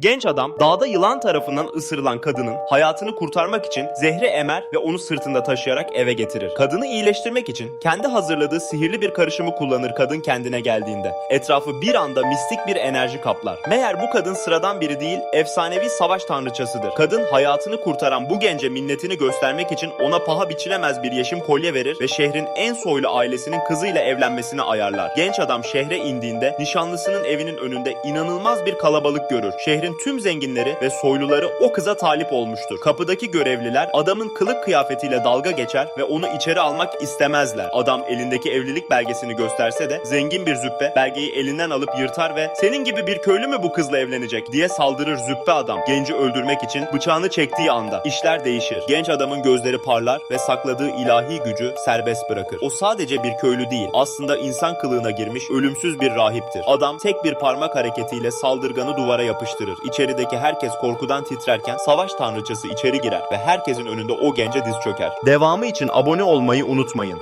Genç adam dağda yılan tarafından ısırılan kadının hayatını kurtarmak için zehri emer ve onu sırtında taşıyarak eve getirir. Kadını iyileştirmek için kendi hazırladığı sihirli bir karışımı kullanır kadın kendine geldiğinde. Etrafı bir anda mistik bir enerji kaplar. Meğer bu kadın sıradan biri değil, efsanevi savaş tanrıçasıdır. Kadın hayatını kurtaran bu gence minnetini göstermek için ona paha biçilemez bir yeşim kolye verir ve şehrin en soylu ailesinin kızıyla evlenmesini ayarlar. Genç adam şehre indiğinde nişanlısının evinin önünde inanılmaz bir kalabalık görür. Şehrin tüm zenginleri ve soyluları o kıza talip olmuştur. Kapıdaki görevliler adamın kılık kıyafetiyle dalga geçer ve onu içeri almak istemezler. Adam elindeki evlilik belgesini gösterse de zengin bir züppe belgeyi elinden alıp yırtar ve senin gibi bir köylü mü bu kızla evlenecek diye saldırır züppe adam. Genci öldürmek için bıçağını çektiği anda işler değişir. Genç adamın gözleri parlar ve sakladığı ilahi gücü serbest bırakır. O sadece bir köylü değil aslında insan kılığına girmiş ölümsüz bir rahiptir. Adam tek bir parmak hareketiyle saldırganı duvara yapıştırır. İçerideki herkes korkudan titrerken savaş tanrıçası içeri girer ve herkesin önünde o gence diz çöker. Devamı için abone olmayı unutmayın.